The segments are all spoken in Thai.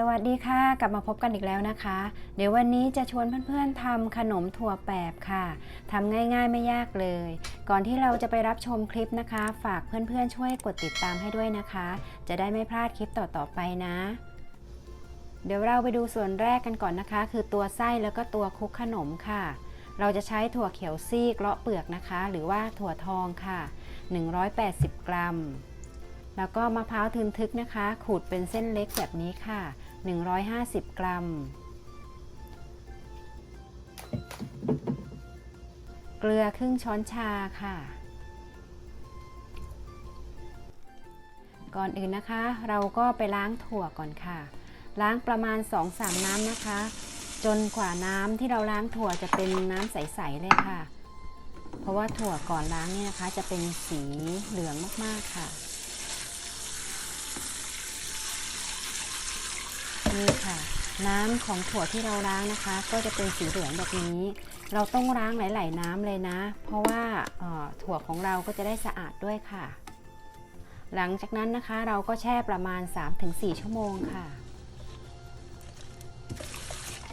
สวัสดีค่ะ กลับมาพบกันอีกแล้วนะคะ เดี๋ยววันนี้จะชวนเพื่อนๆทำขนมถั่วแปบค่ะทำง่ายๆไม่ยากเลย ก่อนที่เราจะไปรับชมคลิปนะคะ ฝากเพื่อนๆช่วยกดติดตามให้ด้วยนะคะ จะได้ไม่พลาดคลิปต่อๆไปนะ เดี๋ยวเราไปดูส่วนแรกกันก่อนนะคะ คือตัวไส้แล้วก็ตัวคลุกขนมค่ะ เราจะใช้ถั่วเขียวซีกเลาะเปลือกนะคะ หรือว่าถั่วทองค่ะ 180 กรัม แล้วก็มะพร้าวทึนทึกนะคะ ขูดเป็นเส้นเล็กแบบนี้ค่ะ 150 กรัม เกลือครึ่งช้อนชาค่ะ ก่อนอื่นนะคะ เราก็ไปล้างถั่วก่อนค่ะ ล้างประมาณ 2-3 น้ำนะคะ จนกว่าน้ำที่เราล้างถั่วจะเป็นน้ำใส ๆ เลยค่ะ เพราะว่าถั่วก่อนล้างนี่นะคะ จะเป็นสีเหลืองมาก ๆ ค่ะ นี่ค่ะ น้ำของถั่วที่เราล้างนะคะ ก็จะเป็นสีเหลืองแบบนี้ เราต้องล้างหลาย ๆ น้ำเลยนะ เพราะว่าถั่วของเราก็จะได้สะอาดด้วยค่ะ หลังจากนั้นนะคะเราก็แช่ประมาณ 3-4 ชั่วโมงค่ะ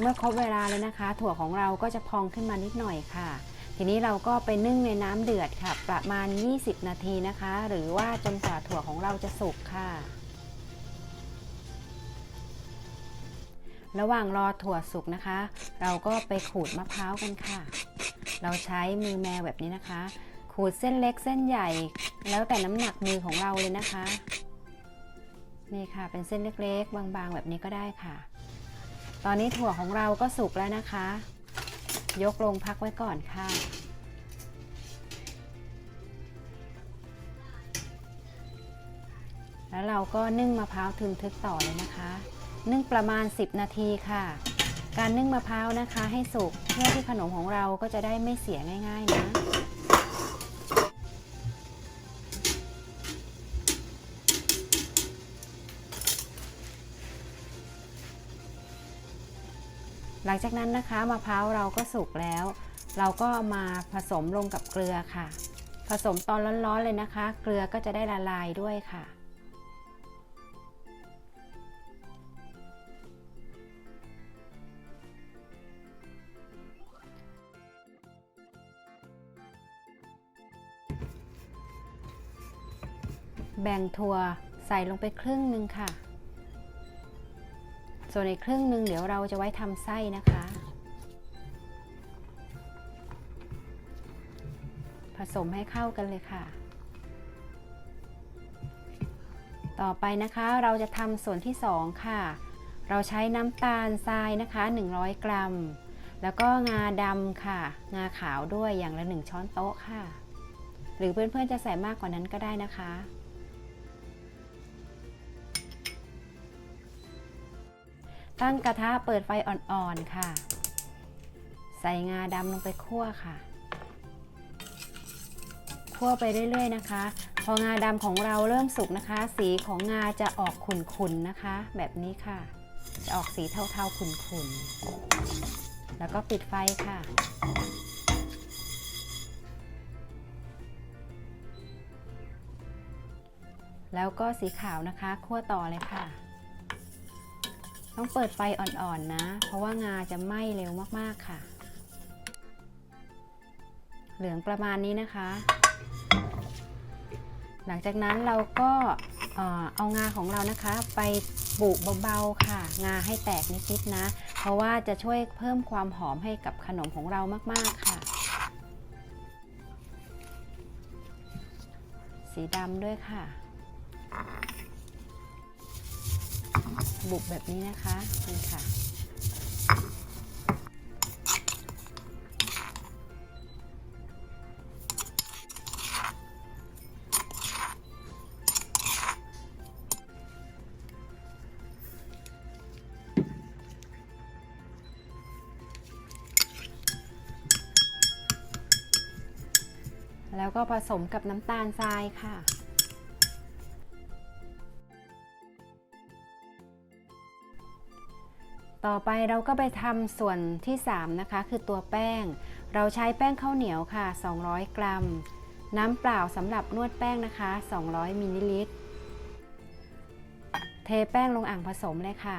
เมื่อครบเวลาแล้วนะคะ ถั่วของเราก็จะพองขึ้นมานิดหน่อยค่ะทีนี้เราก็ไปนึ่งในน้ำเดือดค่ะ ประมาณ 20 นาทีนะคะ หรือว่าจนกว่าถั่วของเราจะสุกค่ะ ระหว่างรอถั่วสุกนะคะ เราก็ไปขูดมะพร้าวกันค่ะ เราใช้มือแมวแบบนี้นะคะ ขูดเส้นเล็กเส้นใหญ่ แล้วแต่น้ำหนักมือของเราเลยนะคะ นี่ค่ะเป็นเส้นเล็กๆ บางๆ แบบนี้ก็ได้ค่ะ ตอนนี้ถั่วของเราก็สุกแล้วนะคะ ยกลงพักไว้ก่อนค่ะแล้วเราก็นึ่งมะพร้าวทึนทึกต่อเลยนะคะ นึ่งประมาณ 10 นาทีค่ะ การนึ่งมะพร้าวนะคะให้สุกเพื่อที่ขนมของเราก็จะได้ไม่เสียง่าย ๆ นะหลังจากนั้นนะคะมะพร้าวเราก็สุกแล้ว เราก็มาผสมลงกับเกลือค่ะ ผสมตอนร้อนๆเลยนะคะ เกลือก็จะได้ละลายด้วยค่ะ แบ่งถั่วใส่ลงไปครึ่งหนึ่งค่ะ ส่วนอีกครึ่งหนึ่งเดี๋ยวเราจะไว้ทำไส้นะคะ ผสมให้เข้ากันเลยค่ะ ต่อไปนะคะเราจะทำส่วนที่ 2 ค่ะ เราใช้น้ำตาลทรายนะคะ 100 กรัม แล้วก็งาดำค่ะ งาขาวด้วยอย่างละ 1 ช้อนโต๊ะค่ะ หรือเพื่อนๆจะใส่มากกว่านั้นก็ได้นะคะ ตั้งกระทะเปิดไฟอ่อนๆค่ะ ใส่งาดำลงไปคั่วค่ะ คั่วไปเรื่อยๆนะคะ พองาดำของเราเริ่มสุกนะคะ สีของงาจะออกขุ่นๆนะคะ แบบนี้ค่ะ จะออกสีเทาๆขุ่นๆ แล้วก็ปิดไฟค่ะ แล้วก็สีขาวนะคะ คั่วต่อเลยค่ะ ต้องเปิดไฟอ่อนๆนะ เพราะว่างาจะไหม้เร็วมากๆค่ะ เหลืองประมาณนี้นะคะ หลังจากนั้นเราก็เอางาของเรานะคะ ไปบุเบาๆค่ะ งาให้แตกนิดๆนะ เพราะว่าจะช่วยเพิ่มความหอมให้กับขนมของเรามากๆค่ะ สีดำด้วยค่ะ บุกแบบนี้นะคะนี่ค่ะ แล้วก็ผสมกับน้ำตาลทรายค่ะ ต่อไปเราก็ไปทำส่วนที่ 3 นะคะ คือตัวแป้ง เราใช้แป้งข้าวเหนียวค่ะ 200 กรัม น้ำเปล่าสำหรับนวดแป้งนะคะ 200มิลลิลิตร เทแป้งลงอ่างผสมเลยค่ะ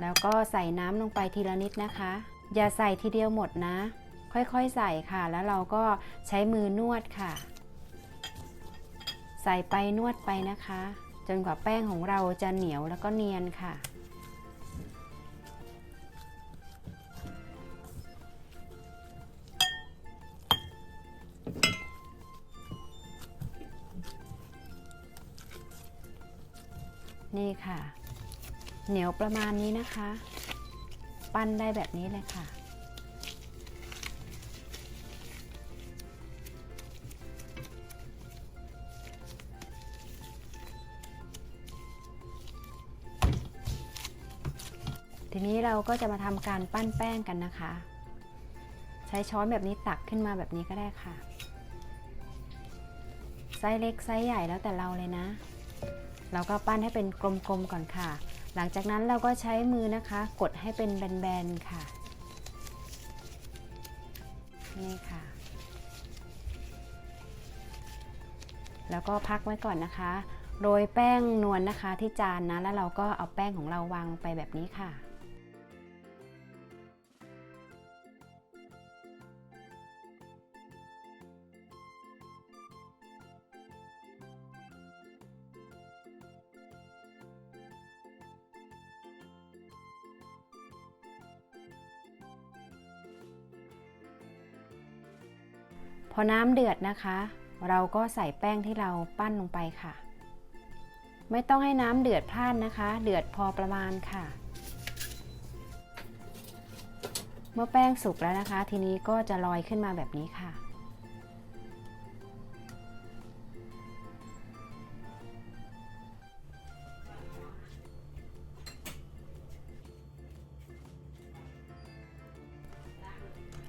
แล้วก็ใส่น้ำลงไปทีละนิดนะคะ อย่าใส่ทีเดียวหมดนะ ค่อยๆใส่ค่ะ แล้วเราก็ใช้มือนวดค่ะ ใส่ไปนวดไปนะคะ จนกว่าแป้งของเราจะเหนียวแล้วก็เนียนค่ะ นี่ค่ะ เหนียวประมาณนี้นะคะ ปั้นได้แบบนี้เลยค่ะ ทีนี้เราก็จะมาทำการปั้นแป้งกันนะคะ ใช้ช้อนแบบนี้ตักขึ้นมาแบบนี้ก็ได้ค่ะ ไซส์เล็กไซส์ใหญ่แล้วแต่เราเลยนะ เราก็ปั้นให้เป็นกลมๆก่อนค่ะ หลังจากนั้นเราก็ใช้มือนะคะ กดให้เป็นแบนๆค่ะ นี่ค่ะแล้วก็พักไว้ก่อนนะคะ โรยแป้งนวลนะคะที่จานนะ แล้วเราก็เอาแป้งของเราวางไปแบบนี้ค่ะ พอน้ำเดือดนะคะ เราก็ใส่แป้งที่เราปั้นลงไปค่ะ ไม่ต้องให้น้ำเดือดพลานนะคะ เดือดพอประมาณค่ะ เมื่อแป้งสุกแล้วนะคะ ทีนี้ก็จะลอยขึ้นมาแบบนี้ค่ะ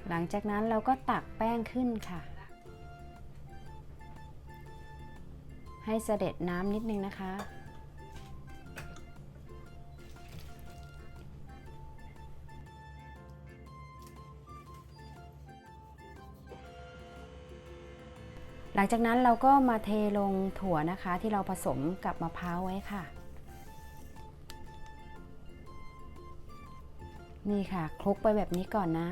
หลังจากนั้นเราก็ตักแป้งขึ้นค่ะ ให้เสด็จน้ำนิดนึงนะคะ หลังจากนั้นเราก็มาเทลงถั่วนะคะที่เราผสมกับมะพร้าวไว้ค่ะ นี่ค่ะคลุกไปแบบนี้ก่อนนะ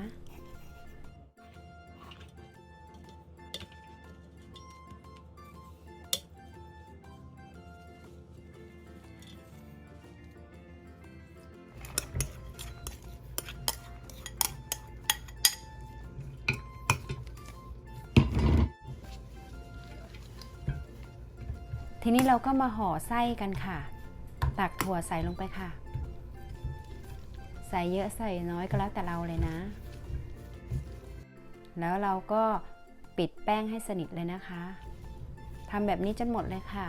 ทีนี้เราก็มาห่อไส้กันค่ะ ตักถั่วใส่ลงไปค่ะ ใส่เยอะใส่น้อยก็แล้วแต่เราเลยนะ แล้วเราก็ปิดแป้งให้สนิทเลยนะคะทำแบบนี้จนหมดเลยค่ะ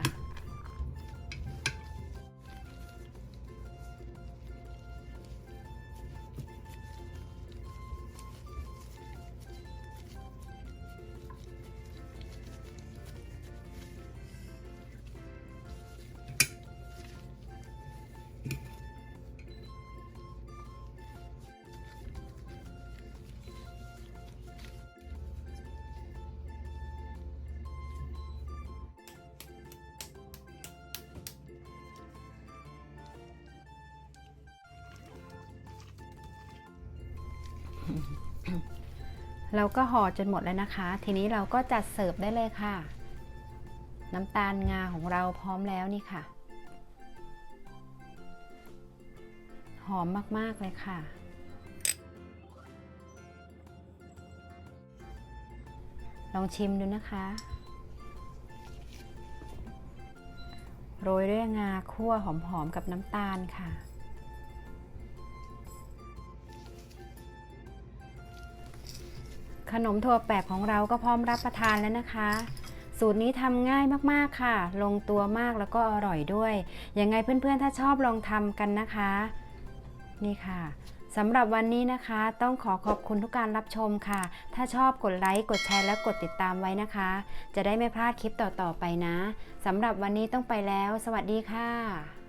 เราก็ห่อจนหมดแล้วนะคะ ทีนี้เราก็จัดเสิร์ฟได้เลยค่ะ น้ำตาลงาของเราพร้อมแล้วนี่ค่ะ หอมมากๆเลยค่ะ ลองชิมดูนะคะ โรยด้วยงาคั่วหอมๆกับน้ำตาลค่ะ ขนมถั่วแปบของเราก็พร้อมรับประทานแล้วนะคะ สูตรนี้ทำง่ายมากๆค่ะ ลงตัวมากแล้วก็อร่อยด้วย ยังไงเพื่อนๆ ถ้าชอบลองทำกันนะคะ นี่ค่ะสำหรับวันนี้นะคะ ต้องขอขอบคุณทุกการรับชมค่ะ ถ้าชอบกดไลค์ กดแชร์และกดติดตามไว้นะคะ จะได้ไม่พลาดคลิปต่อๆไปนะสำหรับวันนี้ต้องไปแล้ว สวัสดีค่ะ